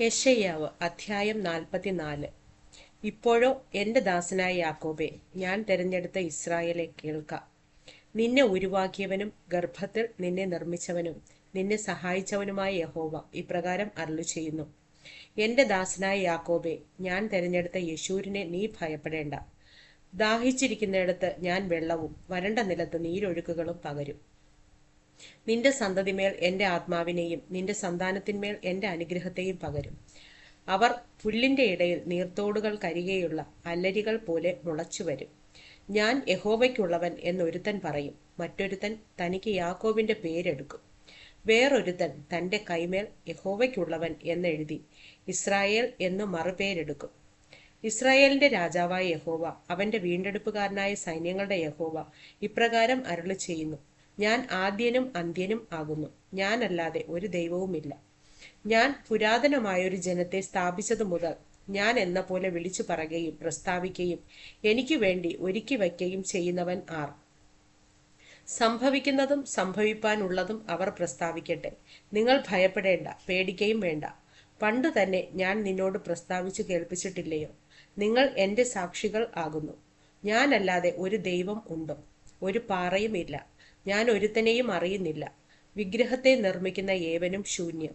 യെശയ്യാവ് അധ്യായം നാൽപ്പത്തിനാല്. ഇപ്പോഴോ എന്റെ ദാസനായ യാക്കോബെ ഞാൻ തിരഞ്ഞെടുത്ത ഇസ്രായേലെ കേൾക്ക. നിന്നെ ഉരുവാക്കിയവനും ഗർഭത്തിൽ നിന്നെ നിർമ്മിച്ചവനും നിന്നെ സഹായിച്ചവനുമായ യഹോവ ഇപ്രകാരം അരളു ചെയ്യുന്നു എന്റെ ദാസനായ യാക്കോബെ ഞാൻ തിരഞ്ഞെടുത്ത യശൂരിനെ നീ ഭയപ്പെടേണ്ട. ദാഹിച്ചിരിക്കുന്നിടത്ത് ഞാൻ വെള്ളവും വരണ്ട നിലത്ത് നീരൊഴുക്കുകളും പകരും. നിന്റെ സന്തതിമേൽ എന്റെ ആത്മാവിനെയും നിന്റെ സന്താനത്തിന്മേൽ എന്റെ അനുഗ്രഹത്തെയും പകരും. അവർ പുല്ലിന്റെ ഇടയിൽ നീർത്തോടുകൾ കരികെയുള്ള അല്ലരികൾ പോലെ മുളച്ചു വരും ഞാൻ യഹോവയ്ക്കുള്ളവൻ എന്നൊരുത്തൻ പറയും. മറ്റൊരുത്തൻ തനിക്ക് യാക്കോബിന്റെ പേരെടുക്കും. വേറൊരുത്തൻ തന്റെ കൈമേൽ യഹോവയ്ക്കുള്ളവൻ എന്നെഴുതി ഇസ്രായേൽ എന്ന് മറുപേരെടുക്കും. ഇസ്രായേലിന്റെ രാജാവായ യഹോവ അവന്റെ വീണ്ടെടുപ്പുകാരനായ സൈന്യങ്ങളുടെ യഹോവ ഇപ്രകാരം അരുളി ചെയ്യുന്നു ഞാൻ ആദ്യനും അന്ത്യനും ആകുന്നു. ഞാനല്ലാതെ ഒരു ദൈവവുമില്ല. ഞാൻ പുരാതനമായൊരു ജനത്തെ സ്ഥാപിച്ചതു മുതൽ ഞാൻ എന്ന പോലെ വിളിച്ചു പറയുകയും പ്രസ്താവിക്കുകയും എനിക്ക് വേണ്ടി ഒരുക്കി വയ്ക്കുകയും ചെയ്യുന്നവൻ ആർ. സംഭവിക്കുന്നതും സംഭവിപ്പാനുള്ളതും അവർ പ്രസ്താവിക്കട്ടെ. നിങ്ങൾ ഭയപ്പെടേണ്ട പേടിക്കുകയും വേണ്ട. പണ്ട് തന്നെ ഞാൻ നിന്നോട് പ്രസ്താവിച്ചു കേൾപ്പിച്ചിട്ടില്ലയോ? നിങ്ങൾ എന്റെ സാക്ഷികൾ ആകുന്നു. ഞാനല്ലാതെ ഒരു ദൈവം ഉണ്ടോ? ഒരു പാറയും ഇല്ല ഞാൻ ഒരുത്തനെയും അറിയുന്നില്ല. വിഗ്രഹത്തെ നിർമ്മിക്കുന്ന ഏവനും ശൂന്യം.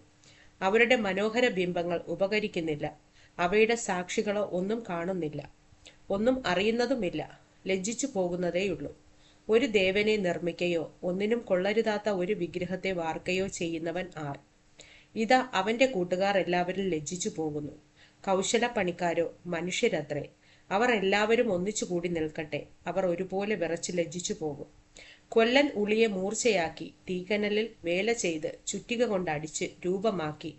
അവരുടെ മനോഹര ബിംബങ്ങൾ ഉപകരിക്കുന്നില്ല. അവയുടെ സാക്ഷികളോ ഒന്നും കാണുന്നില്ല. ഒന്നും അറിയുന്നതുമില്ല. ലജ്ജിച്ചു പോകുന്നതേയുള്ളൂ. ഒരു ദേവനെ നിർമ്മിക്കയോ ഒന്നിനും കൊള്ളരുതാത്ത ഒരു വിഗ്രഹത്തെ വാർക്കയോ ചെയ്യുന്നവൻ ആർ. ഇതാ അവന്റെ കൂട്ടുകാർ എല്ലാവരും ലജ്ജിച്ചു പോകുന്നു. കൗശല പണിക്കാരോ മനുഷ്യരത്രേ. അവർ എല്ലാവരും ഒന്നിച്ചു കൂടി നിൽക്കട്ടെ. അവർ ഒരുപോലെ വിറച്ച് ലജ്ജിച്ചു പോകും. കൊല്ലൻ ഉളിയെ മൂർച്ചയാക്കി തീക്കനലിൽ വേല ചെയ്ത് ചുറ്റിക കൊണ്ട് അടിച്ച് രൂപമാക്കി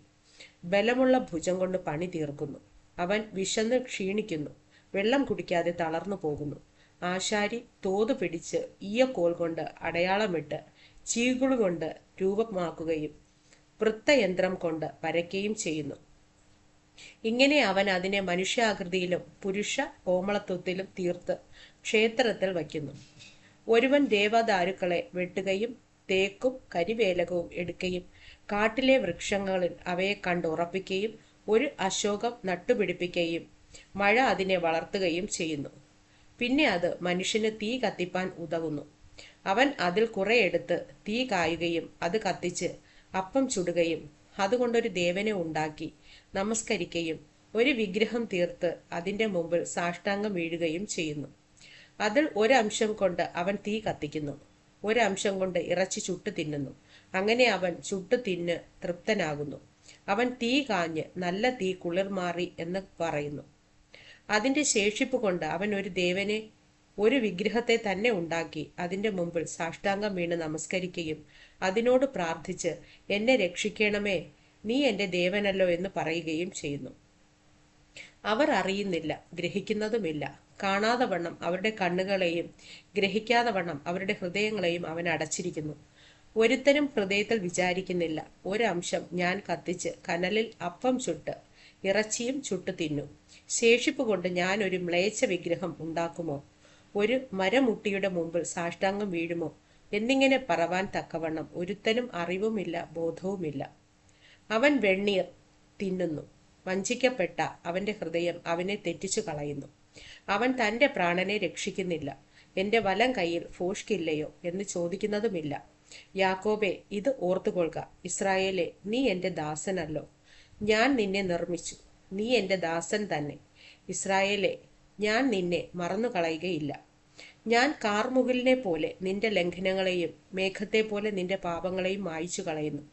ബലമുള്ള ഭുജം കൊണ്ട് പണി തീർക്കുന്നു. അവൻ വിശന്ന് ക്ഷീണിക്കുന്നു. വെള്ളം കുടിക്കാതെ തളർന്നു പോകുന്നു. ആശാരി തോതു പിടിച്ച് ഈയക്കോൽ കൊണ്ട് അടയാളമിട്ട് ചീകുളു കൊണ്ട് രൂപമാക്കുകയും വൃത്തയന്ത്രം കൊണ്ട് വരയ്ക്കുകയും ചെയ്യുന്നു. ഇങ്ങനെ അവൻ അതിനെ മനുഷ്യാകൃതിയിലും പുരുഷ കോമളത്വത്തിലും തീർത്ത് ക്ഷേത്രത്തിൽ വയ്ക്കുന്നു. ഒരുവൻ ദേവദാരുക്കളെ വെട്ടുകയും തേക്കും കരിവേലകവും എടുക്കുകയും കാട്ടിലെ വൃക്ഷങ്ങളിൽ അവയെ കണ്ടുറപ്പിക്കുകയും ഒരു അശോകം നട്ടുപിടിപ്പിക്കുകയും മഴ അതിനെ വളർത്തുകയും ചെയ്യുന്നു. പിന്നെ അത് മനുഷ്യന് തീ കത്തിപ്പാൻ ഉതകുന്നു. അവൻ അതിൽ കുറെ എടുത്ത് തീ കായുകയും അത് കത്തിച്ച് അപ്പം ചുടുകയും അതുകൊണ്ടൊരു ദേവനെ ഉണ്ടാക്കി നമസ്കരിക്കുകയും ഒരു വിഗ്രഹം തീർത്ത് അതിന്റെ മുമ്പിൽ സാഷ്ടാംഗം വീഴുകയും ചെയ്യുന്നു. അതിൽ ഒരംശം കൊണ്ട് അവൻ തീ കത്തിക്കുന്നു. ഒരംശം കൊണ്ട് ഇറച്ചി ചുട്ടു തിന്നുന്നു. അങ്ങനെ അവൻ ചുട്ടു തിന്ന് തൃപ്തനാകുന്നു. അവൻ തീ കാഞ്ഞ് നല്ല തീ കുളിർമാറി എന്ന് പറയുന്നു. അതിന്റെ ശേഷിപ്പ് കൊണ്ട് അവൻ ഒരു ദേവനെ ഒരു വിഗ്രഹത്തെ തന്നെ ഉണ്ടാക്കി അതിന്റെ മുമ്പിൽ സാഷ്ടാംഗം വീണ് നമസ്കരിക്കുകയും അതിനോട് പ്രാർത്ഥിച്ച് എന്നെ രക്ഷിക്കണമേ നീ എന്റെ ദേവനല്ലോ എന്ന് പറയുകയും ചെയ്യുന്നു. അവർ അറിയുന്നില്ല ഗ്രഹിക്കുന്നതുമില്ല. കാണാതെ വണ്ണം അവരുടെ കണ്ണുകളെയും ഗ്രഹിക്കാതെ വണ്ണം അവരുടെ ഹൃദയങ്ങളെയും അവൻ അടച്ചിരിക്കുന്നു. ഒരുത്തരും ഹൃദയത്തിൽ വിചാരിക്കുന്നില്ല ഒരംശം ഞാൻ കത്തിച്ച് കനലിൽ അപ്പം ചുട്ട് ഇറച്ചിയും ചുട്ടു തിന്നു. ശേഷിപ്പ് കൊണ്ട് ഞാൻ ഒരു മ്ലേച്ഛ വിഗ്രഹം ഉണ്ടാക്കുമോ? ഒരു മരമുട്ടിയുടെ മുമ്പിൽ സാഷ്ടാംഗം വീഴുമോ? എന്നിങ്ങനെ പറവാൻ തക്കവണ്ണം ഒരുത്തനും അറിവുമില്ല ബോധവുമില്ല. അവൻ വെണ്ണീർ തിന്നുന്നു. വഞ്ചിക്കപ്പെട്ട അവന്റെ ഹൃദയം അവനെ തെറ്റിച്ചു കളയുന്നു. അവൻ തന്റെ പ്രാണനെ രക്ഷിക്കുന്നില്ല. എന്റെ വലം കയ്യിൽ ഫോഷ്കില്ലയോ എന്ന് ചോദിക്കുന്നതുമില്ല. യാക്കോബെ ഇത് ഓർത്തുകൊള്ളുക. ഇസ്രായേലെ നീ എന്റെ ദാസനല്ലോ. ഞാൻ നിന്നെ നിർമ്മിച്ചു. നീ എന്റെ ദാസൻ തന്നെ. ഇസ്രായേലെ ഞാൻ നിന്നെ മറന്നു കളയുകയില്ല ഞാൻ കാർമുകിലിനെ പോലെ നിന്റെ ലംഘനങ്ങളെയും മേഘത്തെ പോലെ നിന്റെ പാപങ്ങളെയും മായ്ച്ചു കളയുന്നു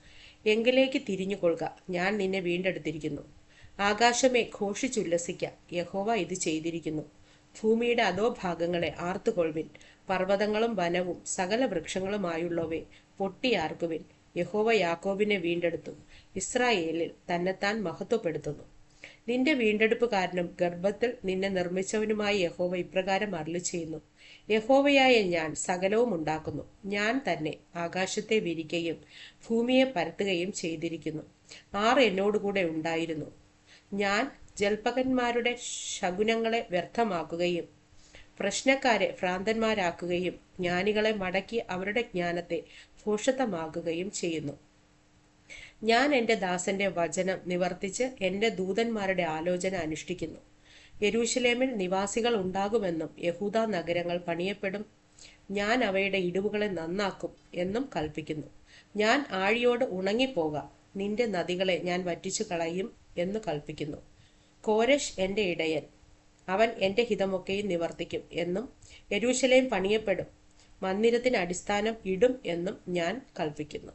എങ്കിലേക്ക് തിരിഞ്ഞുകൊള്ളുക. ഞാൻ നിന്നെ വീണ്ടെടുത്തിരിക്കുന്നു. ആകാശമേ ഘോഷിച്ചുല്ലസിക്ക. യഹോവ ഇത് ചെയ്തിരിക്കുന്നു. ഭൂമിയുടെ അതോ ഭാഗങ്ങളെ ആർത്തുകൊള്ളുവിൻ. പർവതങ്ങളും വനവും സകല വൃക്ഷങ്ങളുമായുള്ളവേ പൊട്ടിയാർക്കുവിൻ. യഹോവ യാക്കോബിനെ വീണ്ടെടുത്തു. ഇസ്രായേലിൽ തന്നെത്താൻ മഹത്വപ്പെടുത്തുന്നു. നിന്റെ വീണ്ടെടുപ്പ് കാരണം ഗർഭത്തിൽ നിന്നെ നിർമ്മിച്ചവനുമായി യഹോവ ഇപ്രകാരം അരളി ചെയ്യുന്നു. യഹോവയായ ഞാൻ സകലവും ഉണ്ടാക്കുന്നു. ഞാൻ തന്നെ ആകാശത്തെ വിരിക്കുകയും ഭൂമിയെ പരത്തുകയും ചെയ്തിരിക്കുന്നു. ആർ എന്നോടുകൂടെ ഉണ്ടായിരുന്നു. ഞാൻ ജൽപകന്മാരുടെ ശകുനങ്ങളെ വ്യർത്ഥമാക്കുകയും പ്രശ്നക്കാരെ ഭ്രാന്തന്മാരാക്കുകയും ജ്ഞാനികളെ മടക്കി അവരുടെ ജ്ഞാനത്തെ ഭൂഷത്തമാക്കുകയും ചെയ്യുന്നു. ഞാൻ എന്റെ ദാസന്റെ വചനം നിവർത്തിച്ച് എന്റെ ദൂതന്മാരുടെ ആലോചന അനുഷ്ഠിക്കുന്നു. യരൂശലേമിൽ നിവാസികൾ ഉണ്ടാകുമെന്നും യഹൂദ നഗരങ്ങൾ പണിയപ്പെടും. ഞാൻ അവയുടെ ഇടിവുകളെ നന്നാക്കും എന്നും കൽപ്പിക്കുന്നു. ഞാൻ ആഴിയോട് ഉണങ്ങിപ്പോകാം. നിന്റെ നദികളെ ഞാൻ വറ്റിച്ചു കളയും എന്ന് കൽപ്പിക്കുന്നു. കോരഷ് എന്റെ ഇടയൻ. അവൻ എന്റെ ഹിതമൊക്കെയും നിവർത്തിക്കും എന്നും യരൂശലേം പണിയപ്പെടും. മന്ദിരത്തിന് അടിസ്ഥാനം ഇടും എന്നും ഞാൻ കൽപ്പിക്കുന്നു.